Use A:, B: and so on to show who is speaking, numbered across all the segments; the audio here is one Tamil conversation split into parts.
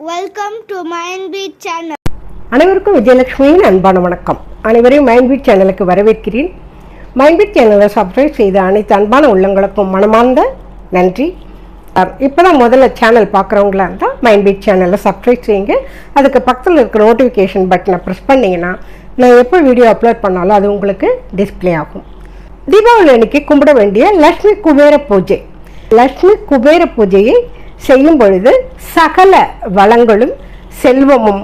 A: Welcome to Mind Beat channel
B: அனைவருக்கும் விஜயலட்சுமியின் அன்பான வணக்கம். அனைவரையும் மைண்ட் பீட் சேனலுக்கு வரவேற்கிறேன். மைண்ட் பீட் சேனலை சப்ஸ்கிரைப் செய்த அனைத்து அன்பான உள்ளங்களுக்கும் மனமார்ந்த நன்றி. இப்போ தான் முதல்ல சேனல் பார்க்குறவங்களா இருந்தால் மைண்ட் பீட் சேனலை சப்ஸ்கிரைப் செய்யுங்க. அதுக்கு பக்கத்தில் இருக்கிற நோட்டிஃபிகேஷன் பட்டனை ப்ரெஸ் பண்ணிங்கன்னா நான் எப்போ வீடியோ அப்லோட் பண்ணாலும் அது உங்களுக்கு டிஸ்ப்ளே ஆகும். தீபாவளி அன்னைக்கு கும்பிட வேண்டிய லக்ஷ்மி குபேர பூஜை. லக்ஷ்மி குபேர பூஜையை செய்யும் பொழுது சகல வளங்களும் செல்வமும்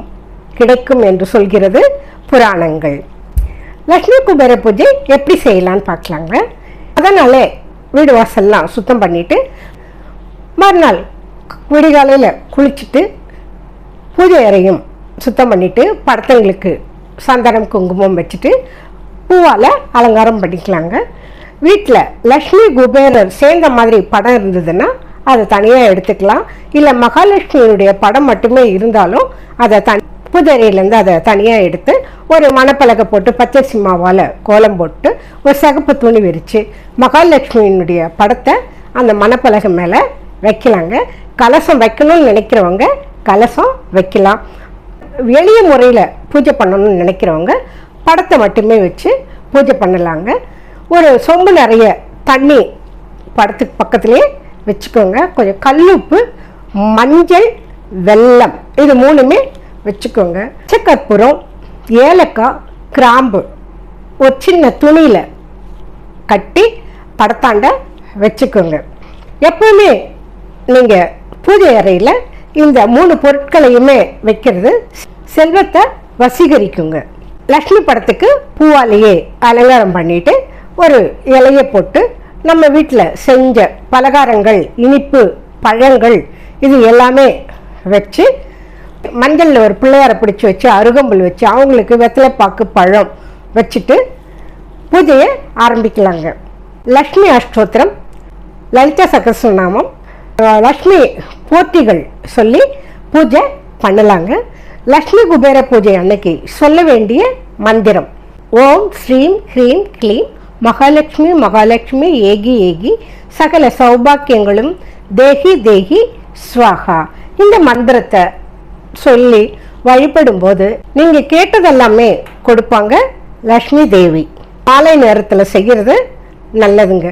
B: கிடைக்கும் என்று சொல்கிறது புராணங்கள். லக்ஷ்மி குபேர பூஜை எப்படி செய்யலாம்னு பார்க்கலாங்க. அதனாலே வீடு வாசல்லாம் சுத்தம் பண்ணிவிட்டு மறுநாள் விடிகாலையில் குளிச்சுட்டு பூஜை அறையும் சுத்தம் பண்ணிவிட்டு படத்தங்களுக்கு சந்தனம் குங்குமம் வச்சுட்டு பூவால் அலங்காரம் பண்ணிக்கலாங்க. வீட்டில் லக்ஷ்மி குபேரர் சேர்ந்த மாதிரி படம் இருந்ததுன்னா அதை தனியாக எடுத்துக்கலாம். இல்லை மகாலட்சுமியினுடைய படம் மட்டுமே இருந்தாலும் அதை தனி புதரையிலேருந்து அதை தனியாக எடுத்து ஒரு மணப்பலகை போட்டு பச்சை சிம்மாவால் கோலம் போட்டு ஒரு சிகப்பு துணி விரித்து மகாலட்சுமியினுடைய படத்தை அந்த மணப்பலகை மேலே வைக்கலாங்க. கலசம் வைக்கணும்னு நினைக்கிறவங்க கலசம் வைக்கலாம். எளிய முறையில் பூஜை பண்ணணும்னு நினைக்கிறவங்க படத்தை மட்டுமே வச்சு பூஜை பண்ணலாங்க. ஒரு சொம்பு நிறைய தண்ணி படத்துக்கு பக்கத்துலேயே வச்சுக்கோங்க. கொஞ்சம் கல்லுப்பு மஞ்சள் வெல்லம் இது மூணுமே வச்சுக்கோங்க. பச்சைக்கற்பூரம் ஏலக்காய் கிராம்பு ஒரு சின்ன துணியில் கட்டி படத்தாண்ட வச்சுக்கோங்க. எப்பவுமே நீங்கள் பூஜை அறையில் இந்த மூணு பொருட்களையுமே வைக்கிறது செல்வத்தை வசீகரிக்குங்க. லக்ஷ்மி படத்துக்கு பூவாலேயே அலங்காரம் பண்ணிட்டு ஒரு இலையை போட்டு நம்ம வீட்டில் செஞ்ச பலகாரங்கள் இனிப்பு பழங்கள் இது எல்லாமே வச்சு மஞ்சளில் ஒரு பிள்ளையாரை பிடிச்சி வச்சு அருகம்புல் வச்சு அவங்களுக்கு வெத்தலைப்பாக்கு பழம் வச்சுட்டு பூஜையை ஆரம்பிக்கலாங்க. லக்ஷ்மி அஷ்டோத்திரம் லலிதா சகசநாமம் லக்ஷ்மி போட்டிகள் சொல்லி பூஜை பண்ணலாங்க. லக்ஷ்மி குபேர பூஜை அன்னைக்கு சொல்ல வேண்டிய மந்திரம். ஓம் ஸ்ரீம் ஹ்ரீம் க்ளீம் மகாலட்சுமி மகாலட்சுமி ஏகி ஏகி சகல சௌபாக்கியங்களும் தேகி தேகி ஸ்வாகா. இந்த மந்திரத்தை சொல்லி வழிபடும்போது நீங்கள் கேட்டதெல்லாமே கொடுப்பாங்க லக்ஷ்மி தேவி. மாலை நேரத்தில் செய்கிறது நல்லதுங்க.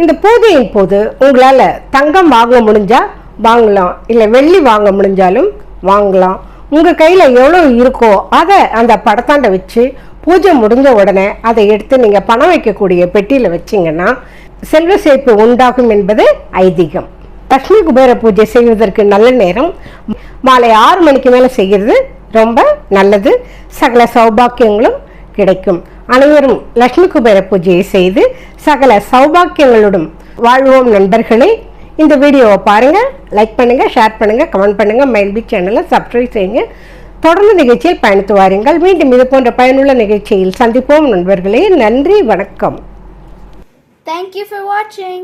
B: இந்த பூஜையின் போது உங்களால் தங்கம் வாங்க முடிஞ்சால் வாங்கலாம் இல்லை வெள்ளி வாங்க முடிஞ்சாலும் வாங்கலாம். உங்கள் கையில் எவ்வளோ இருக்கோ அதை அந்த படத்தாண்டை வச்சு பூஜை முடிஞ்ச உடனே அதை எடுத்து நீங்கள் பணம் வைக்கக்கூடிய பெட்டியில் வச்சிங்கன்னா செல்வ சேர்ப்பு உண்டாகும் என்பது ஐதீகம். லக்ஷ்மி குபேர பூஜை செய்வதற்கு நல்ல நேரம். மாலை ஆறு மணிக்கு மேலே செய்கிறது ரொம்ப நல்லது. சகல சௌபாக்கியங்களும் கிடைக்கும். அனைவரும் லக்ஷ்மி குபேர பூஜையை செய்து சகல சௌபாக்கியங்களுடன் வாழ்வோம் நண்பர்களே. இந்த வீடியோவை பாருங்கள் லைக் பண்ணுங்கள் ஷேர் பண்ணுங்கள் கமெண்ட் பண்ணுங்கள் மைல்பி சேனலை சப்ஸ்கிரைப் செய்யுங்க. தொடர்ந்து நிகழ்ச்சியில் பயணித்து வாருங்கள். மீண்டும் இது போன்ற பயனுள்ள நிகழ்ச்சியில் சந்திப்போம். நண்பர்களே நன்றி வணக்கம்.
A: Thank you for watching.